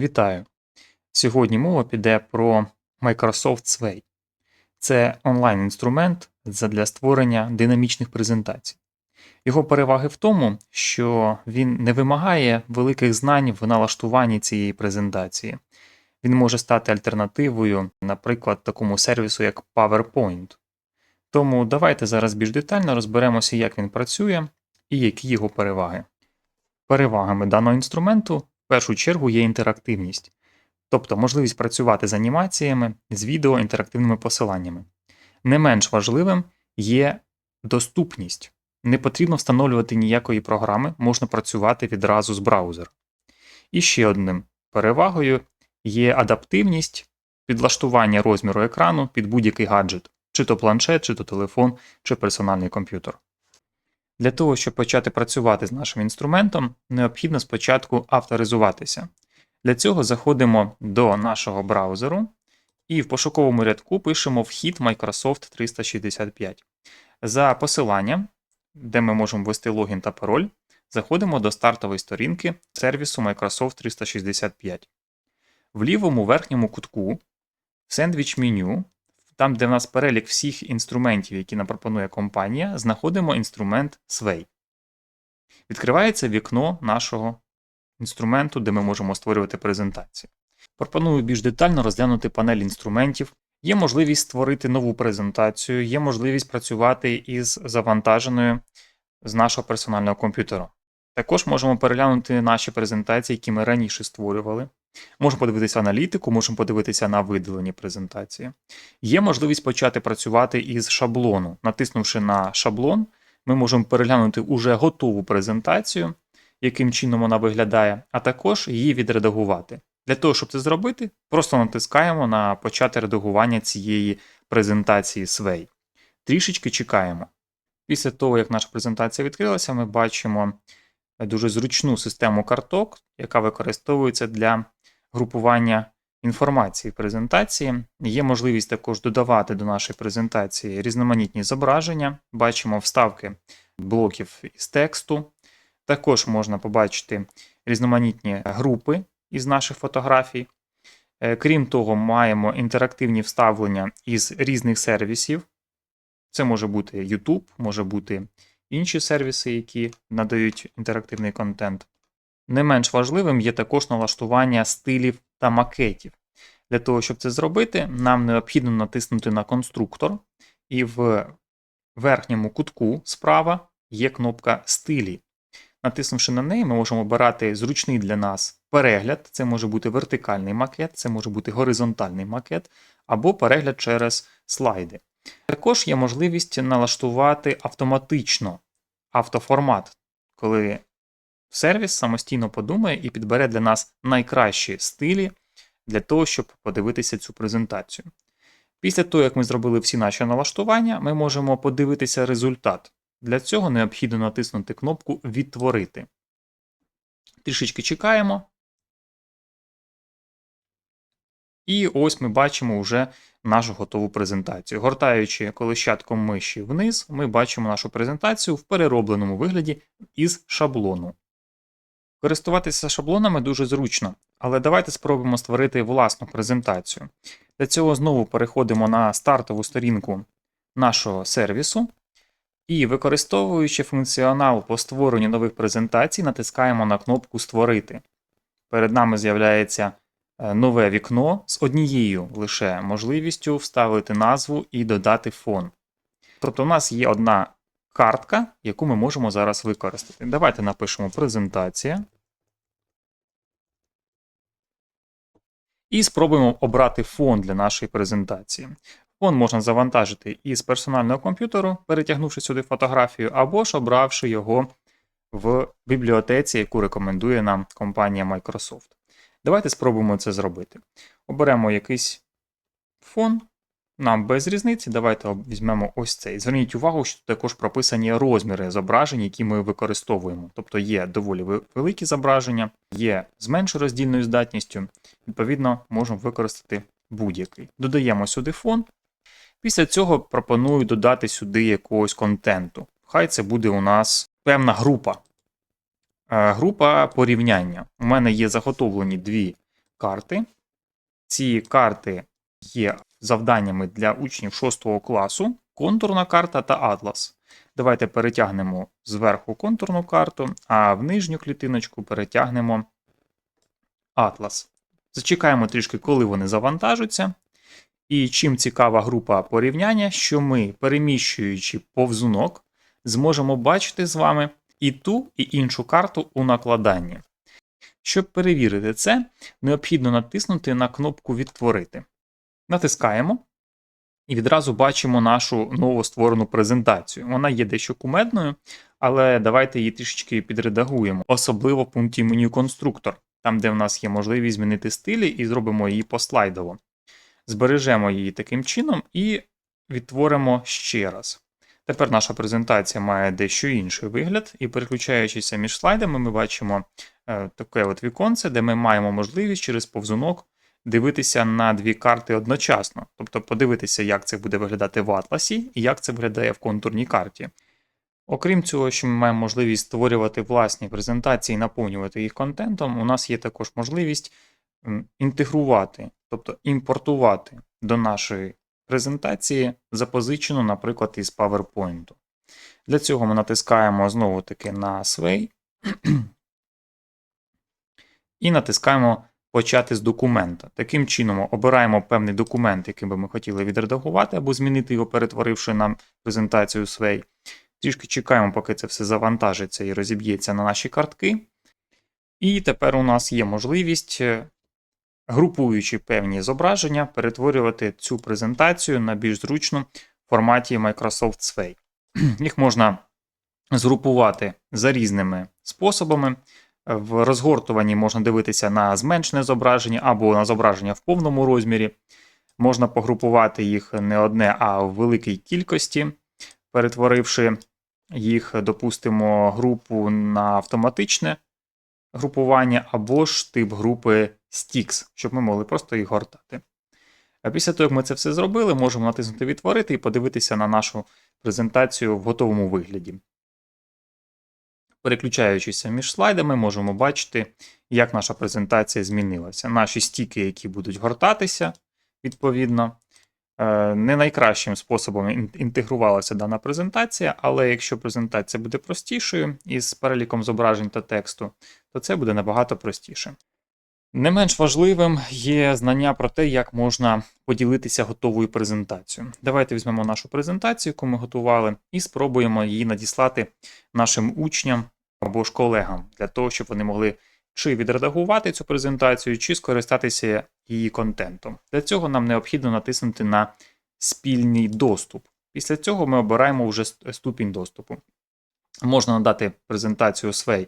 Вітаю! Сьогодні мова піде про Microsoft Sway. Це онлайн-інструмент для створення динамічних презентацій. Його переваги в тому, що він не вимагає великих знань в налаштуванні цієї презентації. Він може стати альтернативою, наприклад, такому сервісу, як PowerPoint. Тому давайте зараз більш детально розберемося, як він працює і які його переваги. Перевагами даного інструменту першу чергу є інтерактивність, тобто можливість працювати з анімаціями, з відео, інтерактивними посиланнями. Не менш важливим є доступність. Не потрібно встановлювати ніякої програми, можна працювати відразу з браузера. І ще одним перевагою є адаптивність підлаштування розміру екрану під будь-який гаджет, чи то планшет, чи то телефон, чи персональний комп'ютер. Для того, щоб почати працювати з нашим інструментом, необхідно спочатку авторизуватися. Для цього заходимо до нашого браузеру і в пошуковому рядку пишемо вхід Microsoft 365. За посиланням, де ми можемо ввести логін та пароль, заходимо до стартової сторінки сервісу Microsoft 365. В лівому верхньому кутку сендвіч меню, там, де в нас перелік всіх інструментів, які нам пропонує компанія, знаходимо інструмент Sway. Відкривається вікно нашого інструменту, де ми можемо створювати презентацію. Пропоную більш детально розглянути панель інструментів. Є можливість створити нову презентацію, є можливість працювати із завантаженою з нашого персонального комп'ютера. Також можемо переглянути наші презентації, які ми раніше створювали. Можемо подивитися аналітику, можемо подивитися на видалені презентації. Є можливість почати працювати із шаблону. Натиснувши на шаблон, ми можемо переглянути уже готову презентацію, яким чином вона виглядає, а також її відредагувати. Для того, щоб це зробити, просто натискаємо на почати редагування цієї презентації Sway. Трішечки чекаємо. Після того, як наша презентація відкрилася, ми бачимо дуже зручну систему карток, яка використовується для групування інформації презентації. Є можливість також додавати до нашої презентації різноманітні зображення. Бачимо вставки блоків із тексту. Також можна побачити різноманітні групи із наших фотографій. Е, Крім того, маємо інтерактивні вставлення із різних сервісів. Це може бути YouTube, може бути інші сервіси, які надають інтерактивний контент. Не менш важливим є також налаштування стилів та макетів. Для того, щоб це зробити, нам необхідно натиснути на конструктор, і в верхньому кутку справа є кнопка Стилі. Натиснувши на неї, ми можемо обирати зручний для нас перегляд. Це може бути вертикальний макет, це може бути горизонтальний макет, або перегляд через слайди. Також є можливість налаштувати автоматично автоформат, коли сервіс самостійно подумає і підбере для нас найкращі стилі для того, щоб подивитися цю презентацію. Після того, як ми зробили всі наші налаштування, ми можемо подивитися результат. Для цього необхідно натиснути кнопку Відтворити. Трішечки чекаємо. І ось ми бачимо вже нашу готову презентацію. Гортаючи колищатком миші вниз, ми бачимо нашу презентацію в переробленому вигляді із шаблону. Користуватися шаблонами дуже зручно, але давайте спробуємо створити власну презентацію. Для цього знову переходимо на стартову сторінку нашого сервісу. І використовуючи функціонал по створенню нових презентацій, натискаємо на кнопку Створити. Перед нами з'являється нове вікно з однією лише можливістю вставити назву і додати фон. Тобто, у нас є одна картка, яку ми можемо зараз використати. Давайте напишемо презентація. І спробуємо обрати фон для нашої презентації. Фон можна завантажити із персонального комп'ютеру, перетягнувши сюди фотографію, або ж обравши його в бібліотеці, яку рекомендує нам компанія Microsoft. Давайте спробуємо це зробити. Оберемо якийсь фон, нам без різниці. Давайте візьмемо ось цей. Зверніть увагу, що також прописані розміри зображень, які ми використовуємо. Тобто є доволі великі зображення, є з меншою роздільною здатністю. Відповідно, можемо використати будь-який. Додаємо сюди фон. Після цього пропоную додати сюди якогось контенту. Хай це буде у нас певна група. Е, група порівняння. У мене є заготовлені дві карти. Ці карти є завданнями для учнів 6 класу, контурна карта та атлас. Давайте перетягнемо зверху контурну карту, а в нижню клітиночку перетягнемо атлас. Зачекаємо трішки, коли вони завантажаться. І чим цікава група порівняння, що ми, переміщуючи повзунок, зможемо бачити з вами і ту, і іншу карту у накладанні. Щоб перевірити це, необхідно натиснути на кнопку Відтворити. Натискаємо і відразу бачимо нашу новостворену презентацію. Вона є дещо кумедною, але давайте її трішечки підредагуємо, особливо в пункті меню конструктор, там, де в нас є можливість змінити стилі, і зробимо її послайдово. Збережемо її таким чином і відтворимо ще раз. Тепер наша презентація має дещо інший вигляд, і переключаючися між слайдами, ми бачимо е, таке от віконце, де ми маємо можливість через повзунок дивитися на дві карти одночасно, тобто подивитися, як це буде виглядати в атласі і як це виглядає в контурній карті. Окрім цього, що ми маємо можливість створювати власні презентації і наповнювати їх контентом, у нас є також можливість інтегрувати, тобто імпортувати до нашої презентації запозичену, наприклад, із PowerPoint. Для цього ми натискаємо знову таки на Sway і натискаємо Почати з документа. Таким чином, обираємо певний документ, який би ми хотіли відредагувати або змінити його, перетворивши на презентацію Sway. Трішки чекаємо, поки це все завантажиться і розіб'ється на наші картки. І тепер у нас є можливість, е, групуючи певні зображення, перетворювати цю презентацію на більш зручну форматі Microsoft Sway. Їх можна згрупувати за різними способами. В розгортуванні можна дивитися на зменшене зображення або на зображення в повному розмірі. Можна погрупувати їх не одне, а в великій кількості, перетворивши їх, допустимо, групу на автоматичне групування, або ж тип групи Sticks, щоб ми могли просто їх гортати. А після того, як ми це все зробили, можемо натиснути Відтворити і подивитися на нашу презентацію в готовому вигляді. Переключаючися між слайдами, можемо бачити, як наша презентація змінилася. Наші стіки, які будуть гортатися, відповідно, е, не найкращим способом інтегрувалася дана презентація, але якщо презентація буде простішою із переліком зображень та тексту, то це буде набагато простіше. Не менш важливим є знання про те, як можна поділитися готовою презентацією. Давайте візьмемо нашу презентацію, яку ми готували, і спробуємо її надіслати нашим учням або ж колегам для того, щоб вони могли чи відредагувати цю презентацію, чи скористатися її контентом. Для цього нам необхідно натиснути на спільний доступ. Після цього ми обираємо вже ступінь доступу. Можна надати презентацію е,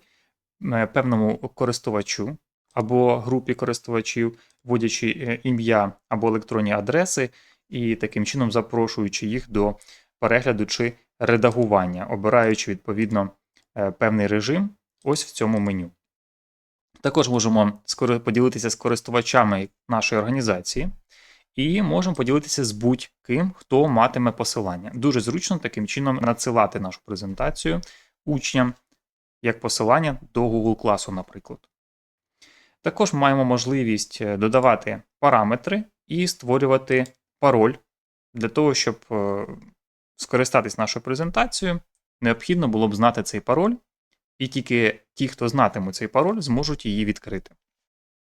певному користувачу або групі користувачів, вводячи е, ім'я або електронні адреси, і таким чином запрошуючи їх до перегляду чи редагування, обираючи відповідно е, певний режим ось в цьому меню. Також можемо поділитися з користувачами нашої організації. І можемо поділитися з будь-ким, хто матиме посилання. Дуже зручно таким чином надсилати нашу презентацію учням як посилання до Google класу, наприклад. Також маємо можливість е, додавати параметри і створювати пароль. Для того, щоб е, скористатись нашою презентацією, необхідно було б знати цей пароль, і тільки ті, хто знатимуть цей пароль, зможуть її відкрити.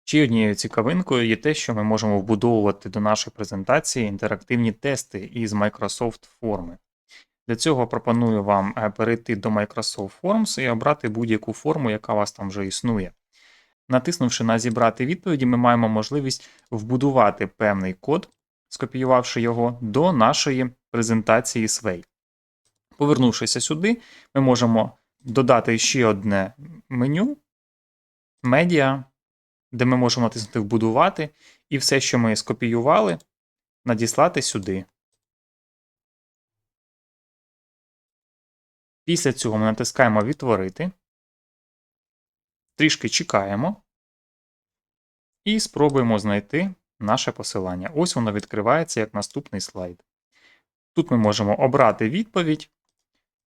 Ще однією цікавинкою є те, що ми можемо вбудовувати до нашої презентації інтерактивні тести із Microsoft Forms. Для цього пропоную вам е, перейти до Microsoft Forms і обрати будь-яку форму, яка у вас там вже існує. Натиснувши на Зібрати відповіді, ми маємо можливість вбудувати певний код, скопіювавши його до нашої презентації Sway. Повернувшися сюди, ми можемо додати ще одне меню медіа, де ми можемо натиснути Вбудувати, і все, що ми скопіювали, надіслати сюди. Після цього ми натискаємо Відтворити. Трішки чекаємо і спробуємо знайти наше посилання. Ось воно відкривається як наступний слайд. Тут ми можемо обрати відповідь,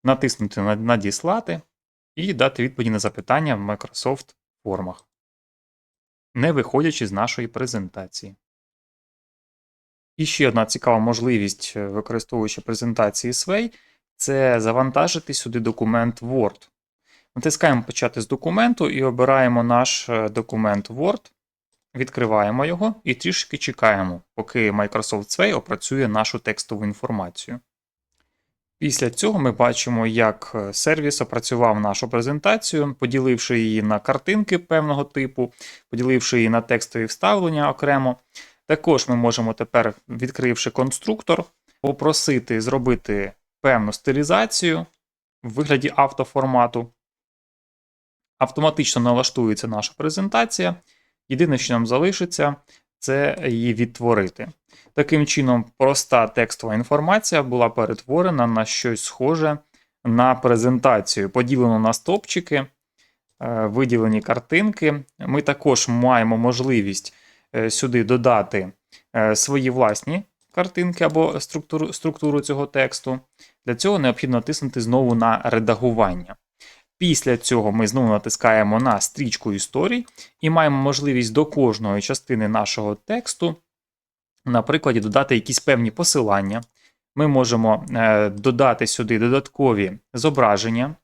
натиснути на Надіслати і дати відповіді на запитання в Microsoft формах. не виходячи з нашої презентації. І ще одна цікава можливість, е, використовуючи презентації Sway, це завантажити сюди документ Word. Натискаємо Почати з документу і обираємо наш е, документ Word, відкриваємо його і трішки чекаємо, поки Microsoft Sway опрацює нашу текстову інформацію. Після цього ми бачимо, як е, сервіс опрацював нашу презентацію, поділивши її на картинки певного типу, поділивши її на текстові вставлення окремо. Також ми можемо тепер, відкривши конструктор, попросити зробити певну стилізацію в вигляді автоформату. Автоматично налаштується наша презентація. Єдине, що нам залишиться, це її відтворити. Таким чином, проста текстова інформація була перетворена на щось схоже на презентацію, поділено на стопчики, е, виділені картинки. Ми також маємо можливість е, сюди додати е, свої власні картинки або структуру, структуру цього тексту. Для цього необхідно натиснути знову на редагування. Після цього ми знову натискаємо на стрічку історій і маємо можливість до кожної частини нашого тексту, на прикладі, додати якісь певні посилання. Ми можемо е, додати сюди додаткові зображення,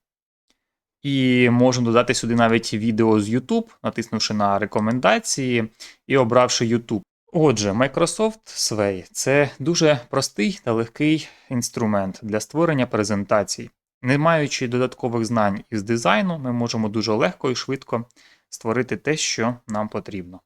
і можемо додати сюди навіть відео з YouTube, натиснувши на рекомендації і обравши YouTube. Отже, Microsoft Sway – це дуже простий та легкий інструмент для створення презентацій. Не маючи додаткових знань із дизайну, ми можемо дуже легко і швидко створити те, що нам потрібно.